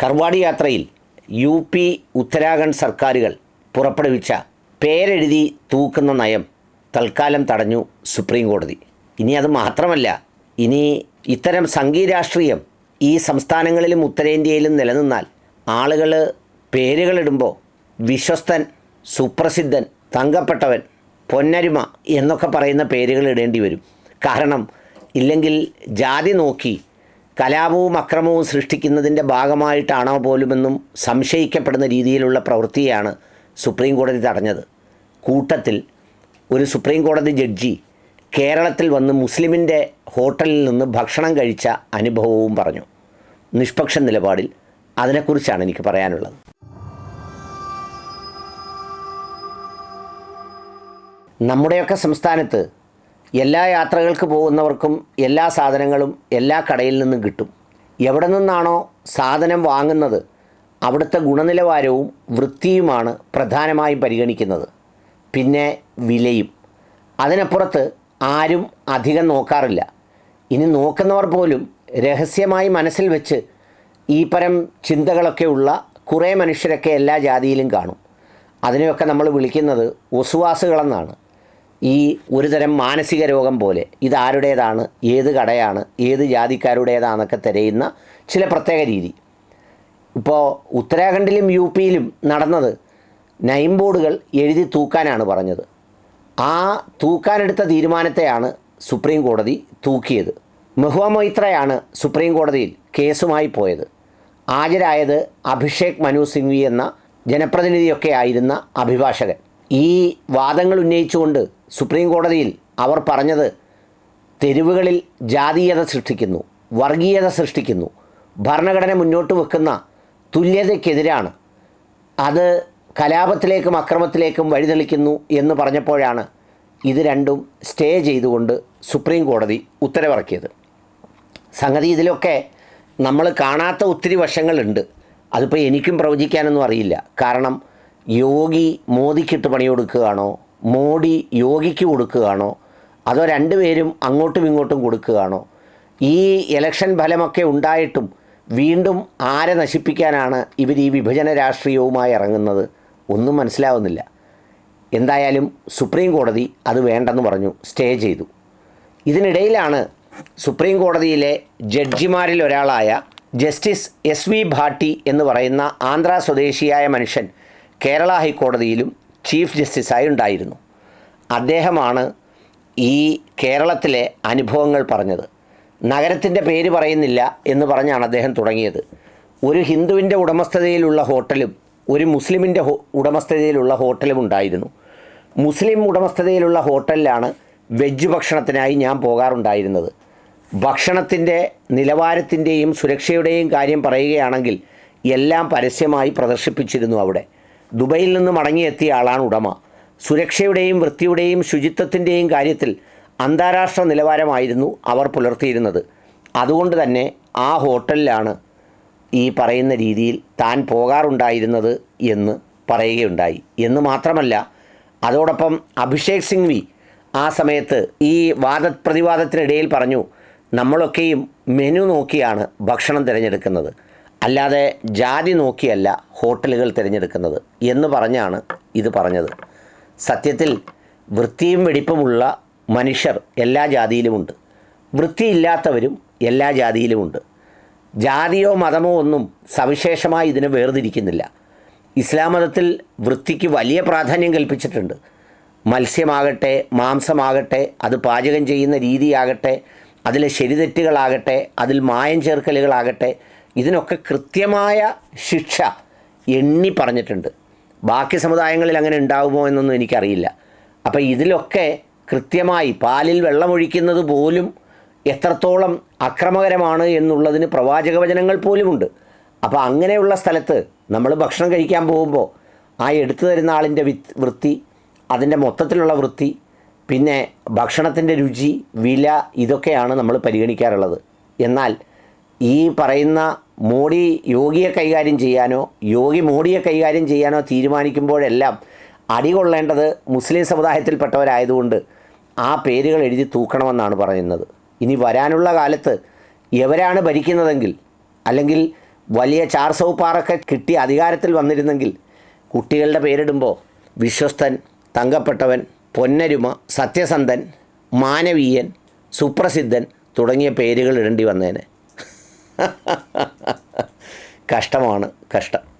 കർവാടി യാത്രയിൽ U P Uttarakhand സർക്കാരുകൾ പുറപ്പെടുവിച്ച പേരെഴുതി തൂക്കുന്ന നയം തൽക്കാലം തടഞ്ഞു സുപ്രീം കോടതി. ഇനി അത് മാത്രമല്ല ഇനി ഇത്തരം സംഘീരാഷ്ട്രീയം ഈ സംസ്ഥാനങ്ങളിലും ഉത്തരേന്ത്യയിലും നിലനിന്നാൽ ആളുകൾ പേരുകളിടുമ്പോൾ വിശ്വസ്തൻ സുപ്രസിദ്ധൻ തങ്കപ്പെട്ടവൻ പൊന്നരിമ എന്നൊക്കെ പറയുന്ന പേരുകൾ ഇടേണ്ടി വരും. കാരണം ഇല്ലെങ്കിൽ ജാതി നോക്കി കലാപവും അക്രമവും സൃഷ്ടിക്കുന്നതിന്റെ ഭാഗമായിട്ടാണോ പോലുമെന്നും സംശയിക്കപ്പെടുന്ന രീതിയിലുള്ള പ്രവൃത്തിയാണ് സുപ്രീം കോടതി തടഞ്ഞത്. കൂട്ടത്തിൽ ഒരു സുപ്രീം കോടതി ജഡ്ജി കേരളത്തിൽ വന്ന് മുസ്ലിമിന്റെ ഹോട്ടലിൽ നിന്ന് ഭക്ഷണം കഴിച്ച അനുഭവവും പറഞ്ഞു. നിഷ്പക്ഷ നിലപാടിൽ അതിനെക്കുറിച്ചാണ് എനിക്ക് പറയാനുള്ളത്. നമ്മുടെയൊക്കെ സംസ്ഥാനത്ത് എല്ലാ യാത്രകൾക്ക് പോകുന്നവർക്കും എല്ലാ സാധനങ്ങളും എല്ലാ കടയിൽ നിന്നും കിട്ടും. എവിടെ നിന്നാണോ സാധനം വാങ്ങുന്നത് അവിടുത്തെ ഗുണനിലവാരവും വൃത്തിയുമാണ് പ്രധാനമായും പരിഗണിക്കുന്നത്. പിന്നെ വിലയും. അതിനപ്പുറത്ത് ആരും അധികം നോക്കാറില്ല. ഇനി നോക്കുന്നവർ പോലും രഹസ്യമായി മനസ്സിൽ വെച്ച് ഈ പരം ചിന്തകളൊക്കെ ഉള്ള കുറേ മനുഷ്യരൊക്കെ എല്ലാ ജാതിയിലും കാണും. അതിനെയൊക്കെ നമ്മൾ വിളിക്കുന്നത് ഒസുവാസുകളെന്നാണ്. ഈ ഒരുതരം മാനസിക രോഗം പോലെ ഇതാരുടേതാണ് ഏത് കടയാണ് ഏത് ജാതിക്കാരുടേതാണെന്നൊക്കെ തിരയുന്ന ചില പ്രത്യേക രീതി. ഇപ്പോൾ ഉത്തരാഖണ്ഡിലും യു പിയിലും നടന്നത് നൈം ബോർഡുകൾ എഴുതി തൂക്കാനാണ് പറഞ്ഞത്. ആ തൂക്കാനെടുത്ത തീരുമാനത്തെയാണ് സുപ്രീം കോടതി തൂക്കിയത്. മെഹുവ മൊയ്ത്രയാണ് സുപ്രീം കോടതിയിൽ കേസുമായി പോയത്. ഹാജരായത് അഭിഷേക് മനു സിംഗ്വി എന്ന ജനപ്രതിനിധിയൊക്കെ ആയിരുന്ന അഭിഭാഷകൻ. ഈ വാദങ്ങൾ ഉന്നയിച്ചുകൊണ്ട് സുപ്രീം കോടതിയിൽ അവർ പറഞ്ഞത് തെരുവുകളിൽ ജാതീയത സൃഷ്ടിക്കുന്നു വർഗീയത സൃഷ്ടിക്കുന്നു ഭരണഘടന മുന്നോട്ട് വെക്കുന്ന തുല്യതയ്ക്കെതിരാണ്. അത് കലാപത്തിലേക്കും അക്രമത്തിലേക്കും വഴിതെളിക്കുന്നു എന്ന് പറഞ്ഞപ്പോഴാണ് ഇത് രണ്ടും സ്റ്റേ ചെയ്തുകൊണ്ട് സുപ്രീം കോടതി ഉത്തരവിറക്കിയത്. സംഗതി ഇതിലൊക്കെ നമ്മൾ കാണാത്ത ഒത്തിരി വശങ്ങളുണ്ട്. അതിപ്പോൾ എനിക്കും പ്രവചിക്കാനൊന്നും അറിയില്ല. കാരണം യോഗി മോദിക്കിട്ട് പണി കൊടുക്കുകയാണോ മോഡി യോഗിക്ക് കൊടുക്കുകയാണോ? അതോ രണ്ടുപേരും അങ്ങോട്ടും ഇങ്ങോട്ടും കൊടുക്കുകയാണോ? ഈ ഇലക്ഷൻ ഫലമൊക്കെ ഉണ്ടായിട്ടും വീണ്ടും ആരെ നശിപ്പിക്കാനാണ് ഇവർ ഈ വിഭജന രാഷ്ട്രീയവുമായി ഇറങ്ങുന്നത്? ഒന്നും മനസ്സിലാവുന്നില്ല. എന്തായാലും സുപ്രീം കോടതി അത് വേണ്ടെന്ന് പറഞ്ഞു. സ്റ്റേ ചെയ്തു. ഇതിനിടയിലാണ് സുപ്രീം കോടതിയിലെ ജഡ്ജിമാരിൽ ഒരാളായ ജസ്റ്റിസ് എസ് വി ഭാട്ടി എന്ന് പറയുന്ന ആന്ധ്ര സ്വദേശിയായ മനുഷ്യൻ കേരള ഹൈക്കോടതിയിലും ചീഫ് ജസ്റ്റിസായി ഉണ്ടായിരുന്നു അദ്ദേഹമാണ് ഈ കേരളത്തിലെ അനുഭവങ്ങൾ പറഞ്ഞത്. നഗരത്തിന്റെ പേര് പറയുന്നില്ല എന്ന് പറഞ്ഞാണ് അദ്ദേഹം തുടങ്ങിയത്. ഒരു ഹിന്ദുവിന്റെ ഉടമസ്ഥതയിലുള്ള ഹോട്ടലും ഒരു മുസ്ലിമിന്റെ ഉടമസ്ഥതയിലുള്ള ഹോട്ടലും ഉണ്ടായിരുന്നു. മുസ്ലിം ഉടമസ്ഥതയിലുള്ള ഹോട്ടലിലാണ് വെജ് ഭക്ഷണത്തിനായി ഞാൻ പോകാറുണ്ടായിരുന്നത്. ഭക്ഷണത്തിന്റെ നിലവാരത്തിന്റെയും സുരക്ഷയുടെയും കാര്യം പറയുകയാണെങ്കിൽ എല്ലാം പരസ്യമായി പ്രദർശിപ്പിച്ചിരുന്നു അവിടെ. ദുബൈയിൽ നിന്ന് മടങ്ങിയെത്തിയ ആളാണ് ഉടമ. സുരക്ഷയുടെയും വൃത്തിയുടെയും ശുചിത്വത്തിന്റെയും കാര്യത്തിൽ അന്താരാഷ്ട്ര നിലവാരമായിരുന്നു അവർ പുലർത്തിയിരുന്നത്. അതുകൊണ്ട് തന്നെ ആ ഹോട്ടലിലാണ് ഈ പറയുന്ന രീതിയിൽ താൻ പോകാറുണ്ടായിരുന്നത് എന്ന് പറയുകയുണ്ടായി. എന്ന് മാത്രമല്ല അതോടൊപ്പം അഭിഷേക് സിംഗ്വി ആ സമയത്ത് ഈ വാദ പ്രതിവാദത്തിനിടയിൽ പറഞ്ഞു നമ്മളൊക്കെയും മെനു നോക്കിയാണ് ഭക്ഷണം തിരഞ്ഞെടുക്കുന്നത്. അല്ലാതെ ജാതി നോക്കിയല്ല ഹോട്ടലുകൾ തിരഞ്ഞെടുക്കുന്നത് എന്ന് പറഞ്ഞാണ് ഇത് പറഞ്ഞത്. സത്യത്തിൽ വൃത്തിയും വെടിപ്പുമുള്ള മനുഷ്യർ എല്ലാ ജാതിയിലുമുണ്ട്. വൃത്തിയില്ലാത്തവരും എല്ലാ ജാതിയിലുമുണ്ട്. ജാതിയോ മതമോ ഒന്നും സവിശേഷമായി ഇതിനെ വേർതിരിക്കുന്നില്ല. ഇസ്ലാം മതത്തിൽ വൃത്തിക്ക് വലിയ പ്രാധാന്യം കൽപ്പിച്ചിട്ടുണ്ട്. മത്സ്യമാകട്ടെ മാംസമാകട്ടെ അത് പാചകം ചെയ്യുന്ന രീതിയാകട്ടെ അതിലെ ശരിതെറ്റുകളാകട്ടെ അതിൽ മായം ചേർക്കലുകളാകട്ടെ ഇതിനൊക്കെ കൃത്യമായ ശിക്ഷ എണ്ണി പറഞ്ഞിട്ടുണ്ട്. ബാക്കി സമുദായങ്ങളിൽ അങ്ങനെ ഉണ്ടാകുമോ എന്നൊന്നും എനിക്കറിയില്ല. അപ്പോൾ ഇതിലൊക്കെ കൃത്യമായി പാലിൽ വെള്ളമൊഴിക്കുന്നത് പോലും എത്രത്തോളം അക്രമകരമാണ് എന്നുള്ളതിന് പ്രവാചക വചനങ്ങൾ പോലുമുണ്ട്. അപ്പോൾ അങ്ങനെയുള്ള സ്ഥലത്ത് നമ്മൾ ഭക്ഷണം കഴിക്കാൻ പോകുമ്പോൾ ആ എടുത്തു തരുന്ന ആളിന്റെ വിത്ത് അതിന്റെ മൊത്തത്തിലുള്ള വൃത്തി പിന്നെ ഭക്ഷണത്തിന്റെ രുചി വില ഇതൊക്കെയാണ് നമ്മൾ പരിഗണിക്കാറുള്ളത്. എന്നാൽ ഈ പറയുന്ന മോഡി യോഗിയെ കൈകാര്യം ചെയ്യാനോ യോഗി മോഡിയെ കൈകാര്യം ചെയ്യാനോ തീരുമാനിക്കുമ്പോഴെല്ലാം അടികൊള്ളേണ്ടത് മുസ്ലിം സമുദായത്തിൽപ്പെട്ടവരായതുകൊണ്ട് ആ പേരുകൾ എഴുതി തൂക്കണമെന്നാണ് പറയുന്നത്. ഇനി വരാനുള്ള കാലത്ത് എവരാണ് ഭരിക്കുന്നതെങ്കിൽ അല്ലെങ്കിൽ വലിയ ചാർ സൗപ്പാറൊക്കെ കിട്ടി അധികാരത്തിൽ വന്നിരുന്നെങ്കിൽ കുട്ടികളുടെ പേരിടുമ്പോൾ വിശ്വസ്തൻ തങ്കപ്പെട്ടവൻ പൊന്നരുമ സത്യസന്ധൻ മാനവീയൻ സുപ്രസിദ്ധൻ തുടങ്ങിയ പേരുകൾ ഇടേണ്ടി വന്നേനെ. കഷ്ടമാണ് കഷ്ടം.